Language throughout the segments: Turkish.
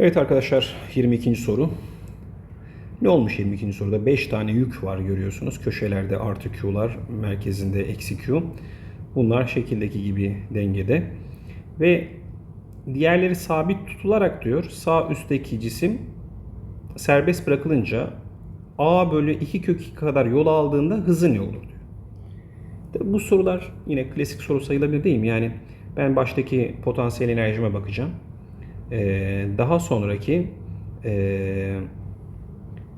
Evet arkadaşlar 22. soru. Ne olmuş 22. soruda? 5 tane yük var görüyorsunuz. Köşelerde artı Q'lar, merkezinde eksi Q. Bunlar şekildeki gibi dengede. Ve diğerleri sabit tutularak diyor sağ üstteki cisim serbest bırakılınca A bölü 2 kök 2 kadar yol aldığında hızı ne olur diyor. Bu sorular yine klasik soru sayılabilir değil mi? Yani ben baştaki potansiyel enerjime bakacağım. Ee, daha sonraki e,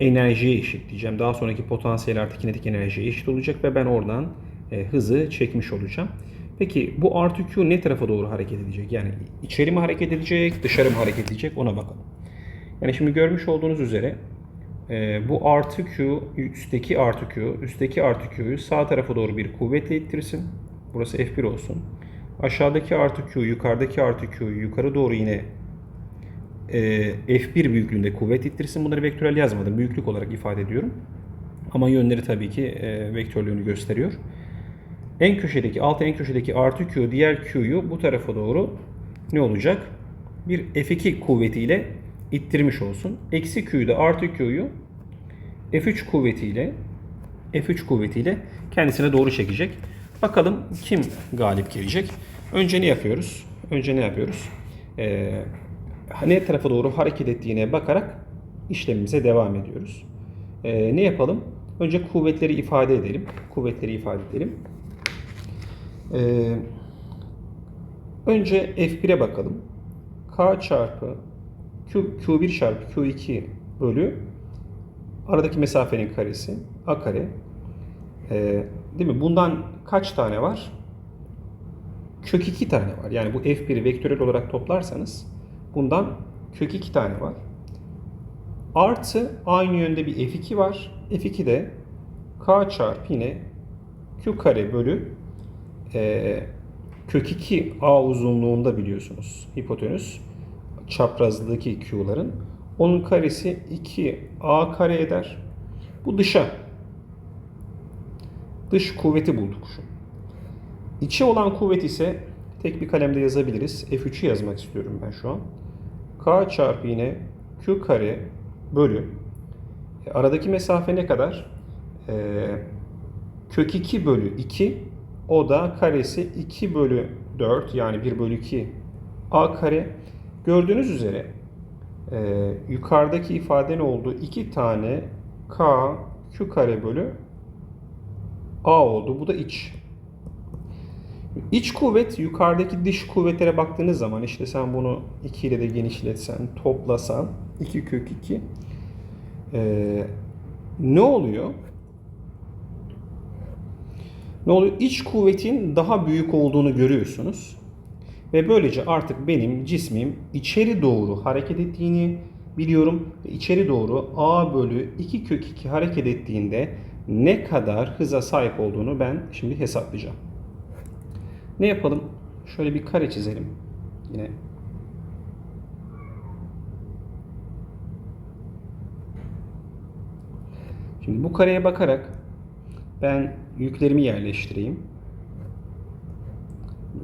enerjiye eşitleyeceğim. Daha sonraki potansiyel artı kinetik enerjiye eşit olacak ve ben oradan e, hızı çekmiş olacağım. Peki bu artı Q ne tarafa doğru hareket edecek? Yani içeri mi hareket edecek, dışarı mı hareket edecek ona bakalım. Yani şimdi görmüş olduğunuz üzere e, bu artı Q, üstteki artı Q, üstteki artı Q'yu sağ tarafa doğru bir kuvvetle ittirsin. Burası F1 olsun. Aşağıdaki artı Q, yukarıdaki artı Q'yu yukarı doğru yine e, F1 büyüklüğünde kuvvet ittirsin. Bunları vektörel yazmadım. Büyüklük olarak ifade ediyorum. Ama yönleri tabii ki e, vektörlüğünü gösteriyor. En köşedeki, alt en köşedeki artı Q, diğer Q'yu bu tarafa doğru ne olacak? Bir F2 kuvvetiyle ittirmiş olsun. Eksi Q'yu da artı Q'yu F3 kuvvetiyle F3 kuvvetiyle kendisine doğru çekecek. Bakalım kim galip gelecek? Önce ne yapıyoruz? Önce ne yapıyoruz? Ee, ne tarafa doğru hareket ettiğine bakarak işlemimize devam ediyoruz. Ee, ne yapalım? Önce kuvvetleri ifade edelim. Kuvvetleri ifade edelim. Ee, önce F1'e bakalım. K çarpı Q, Q1 çarpı Q2 bölü aradaki mesafenin karesi A kare. Ee, değil mi? Bundan kaç tane var? Kök 2 tane var. Yani bu F1'i vektörel olarak toplarsanız bundan kök 2 tane var. Artı aynı yönde bir F2 var. F2 de K çarpı yine Q kare bölü e, kök 2 A uzunluğunda biliyorsunuz hipotenüs çaprazlıdaki Q'ların. Onun karesi 2 A kare eder. Bu dışa. Dış kuvveti bulduk şu. İçe olan kuvvet ise tek bir kalemde yazabiliriz. F3'ü yazmak istiyorum ben şu an. K çarpı yine Q kare bölü. E, aradaki mesafe ne kadar? Ee, kök 2 bölü 2 o da karesi 2 bölü 4 yani 1 bölü 2 A kare. Gördüğünüz üzere e, yukarıdaki ifade ne oldu? 2 tane K Q kare bölü A oldu. Bu da iç. İç kuvvet yukarıdaki dış kuvvetlere baktığınız zaman işte sen bunu 2 ile de genişletsen, toplasan 2 kök 2 ee, ne oluyor? Ne oluyor? İç kuvvetin daha büyük olduğunu görüyorsunuz. Ve böylece artık benim cismim içeri doğru hareket ettiğini biliyorum. Ve içeri doğru A bölü 2 kök 2 hareket ettiğinde ne kadar hıza sahip olduğunu ben şimdi hesaplayacağım. Ne yapalım? Şöyle bir kare çizelim. Yine Şimdi bu kareye bakarak ben yüklerimi yerleştireyim.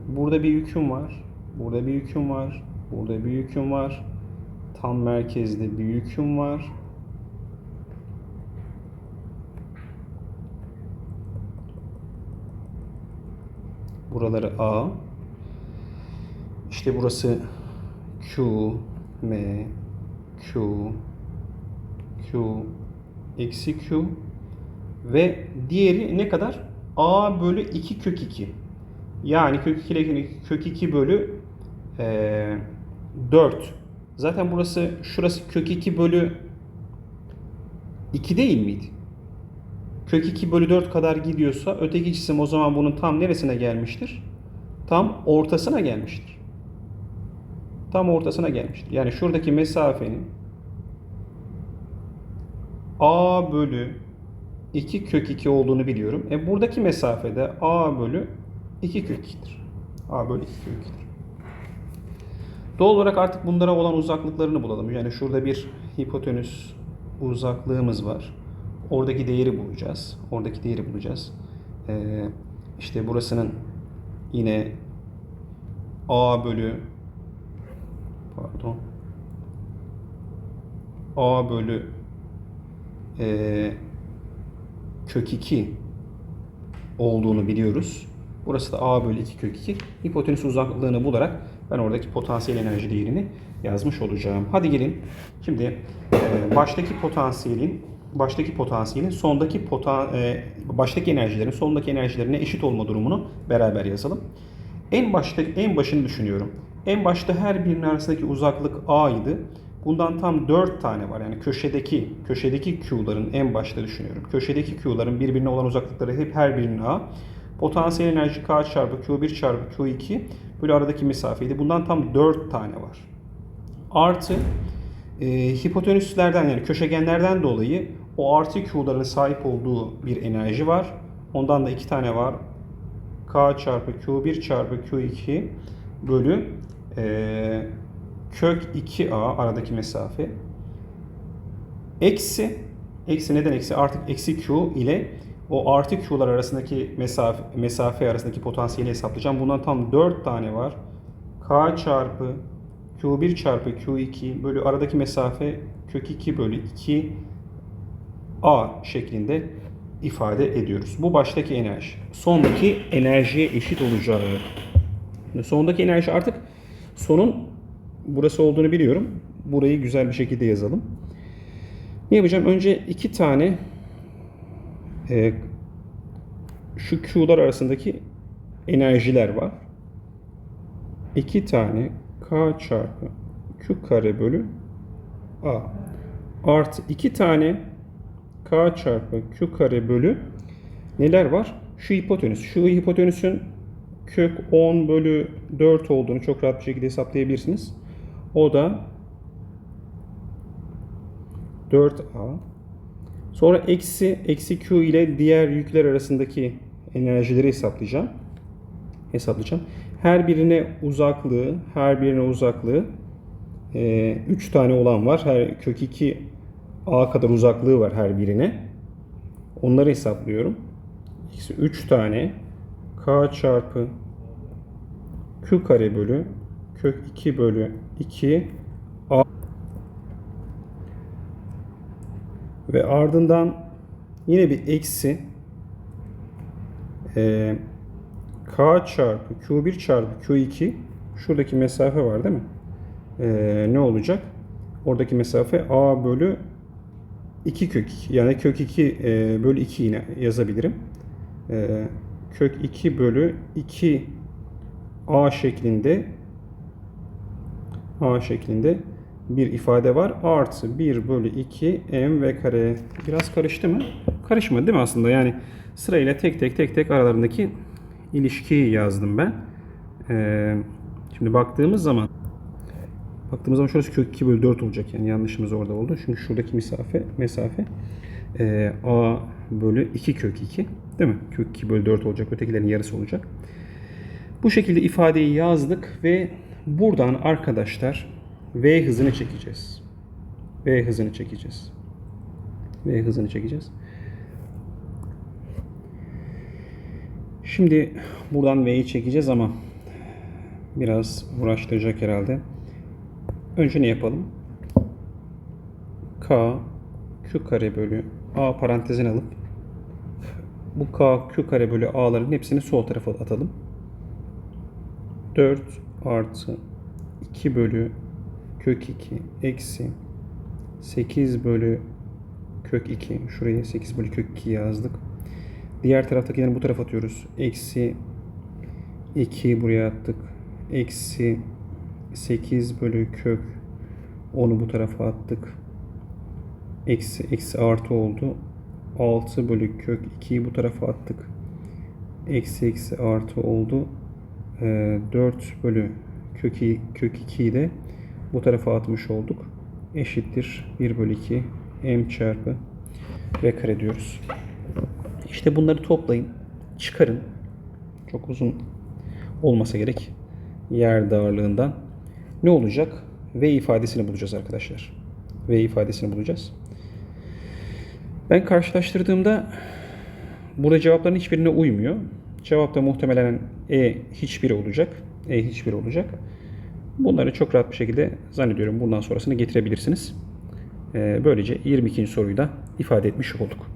Burada bir yüküm var. Burada bir yüküm var. Burada bir yüküm var. Tam merkezde bir yüküm var. Buraları A. İşte burası Q, M, Q, Q, eksi Q ve diğeri ne kadar? A bölü 2 kök 2. Yani kök 2 ile kök 2 bölü e, 4. Zaten burası şurası kök 2 bölü 2 değil miydi? Kök 2 bölü 4 kadar gidiyorsa öteki cisim o zaman bunun tam neresine gelmiştir? Tam ortasına gelmiştir. Tam ortasına gelmiştir. Yani şuradaki mesafenin A bölü 2 kök 2 olduğunu biliyorum. E buradaki mesafede A bölü 2 kök 2'dir. A bölü 2 kök 2'dir. Doğal olarak artık bunlara olan uzaklıklarını bulalım. Yani şurada bir hipotenüs uzaklığımız var. Oradaki değeri bulacağız. Oradaki değeri bulacağız. Ee, işte burasının yine A bölü pardon A bölü e, kök 2 olduğunu biliyoruz. Burası da A bölü 2 kök 2. Hipotenüs uzaklığını bularak ben oradaki potansiyel enerji değerini yazmış olacağım. Hadi gelin. Şimdi e, baştaki potansiyelin baştaki potansiyelin sondaki pota, e, baştaki enerjilerin sondaki enerjilerine eşit olma durumunu beraber yazalım. En başta en başını düşünüyorum. En başta her birinin arasındaki uzaklık a idi. Bundan tam 4 tane var. Yani köşedeki köşedeki Q'ların en başta düşünüyorum. Köşedeki Q'ların birbirine olan uzaklıkları hep her birinin a. Potansiyel enerji K çarpı Q1 çarpı Q2 bölü aradaki mesafeydi. Bundan tam 4 tane var. Artı e, hipotenüslerden yani köşegenlerden dolayı o artı Q'ların sahip olduğu bir enerji var. Ondan da 2 tane var. K çarpı Q1 çarpı Q2 bölü e, kök 2A aradaki mesafe. Eksi, eksi neden eksi? Artık eksi Q ile o artı Q'lar arasındaki mesafe, mesafe arasındaki potansiyeli hesaplayacağım. Bundan tam 4 tane var. K çarpı Q1 çarpı Q2 bölü aradaki mesafe kök 2 bölü 2 A şeklinde ifade ediyoruz. Bu baştaki enerji. Sondaki enerjiye eşit olacağı. Sondaki enerji artık sonun burası olduğunu biliyorum. Burayı güzel bir şekilde yazalım. Ne yapacağım? Önce iki tane e, şu Q'lar arasındaki enerjiler var. İki tane K çarpı Q kare bölü A artı iki tane K çarpı Q kare bölü neler var? Şu hipotenüs. Şu hipotenüsün kök 10 bölü 4 olduğunu çok rahat bir şekilde hesaplayabilirsiniz. O da 4A. Sonra eksi, eksi Q ile diğer yükler arasındaki enerjileri hesaplayacağım. Hesaplayacağım. Her birine uzaklığı, her birine uzaklığı 3 tane olan var. Her kök 2 A kadar uzaklığı var her birine. Onları hesaplıyorum. Eksi 3 tane K çarpı Q kare bölü kök 2 bölü 2 A ve ardından yine bir eksi e, K çarpı Q1 çarpı Q2 şuradaki mesafe var değil mi? E, ne olacak? Oradaki mesafe A bölü 2 kök 2 yani kök 2 e, bölü 2 yine yazabilirim. E, kök 2 bölü 2 A şeklinde A şeklinde bir ifade var. Artı 1 bölü 2 m v kare. Biraz karıştı mı? Karışmadı değil mi aslında? Yani sırayla tek tek tek tek aralarındaki ilişkiyi yazdım ben. Ee, şimdi baktığımız zaman baktığımız zaman şurası kök 2 bölü 4 olacak. Yani yanlışımız orada oldu. Çünkü şuradaki mesafe mesafe e, a bölü 2 kök 2 değil mi? Kök 2 bölü 4 olacak. Ötekilerin yarısı olacak. Bu şekilde ifadeyi yazdık ve buradan arkadaşlar V hızını çekeceğiz. V hızını çekeceğiz. V hızını çekeceğiz. Şimdi buradan V'yi çekeceğiz ama biraz uğraştıracak herhalde. Önce ne yapalım? K Q kare bölü A parantezine alıp bu K Q kare bölü A'ların hepsini sol tarafa atalım. 4 artı 2 bölü kök 2 eksi 8 bölü kök 2 şuraya 8 bölü kök 2 yazdık. Diğer taraftakileri bu tarafa atıyoruz. Eksi 2 buraya attık. Eksi 8 bölü kök 10'u bu tarafa attık. Eksi eksi artı oldu. 6 bölü kök 2'yi bu tarafa attık. Eksi eksi artı oldu. 4 bölü kök 2, kök 2'yi de bu tarafa atmış olduk. Eşittir 1 bölü 2 m çarpı v kare diyoruz. İşte bunları toplayın, çıkarın. Çok uzun olmasa gerek yer darlığından. Ne olacak? V ifadesini bulacağız arkadaşlar. V ifadesini bulacağız. Ben karşılaştırdığımda burada cevapların hiçbirine uymuyor. Cevap da muhtemelen E hiçbiri olacak. E hiçbiri olacak. Bunları çok rahat bir şekilde zannediyorum bundan sonrasını getirebilirsiniz. Ee, Böylece 22. soruyu da ifade etmiş olduk.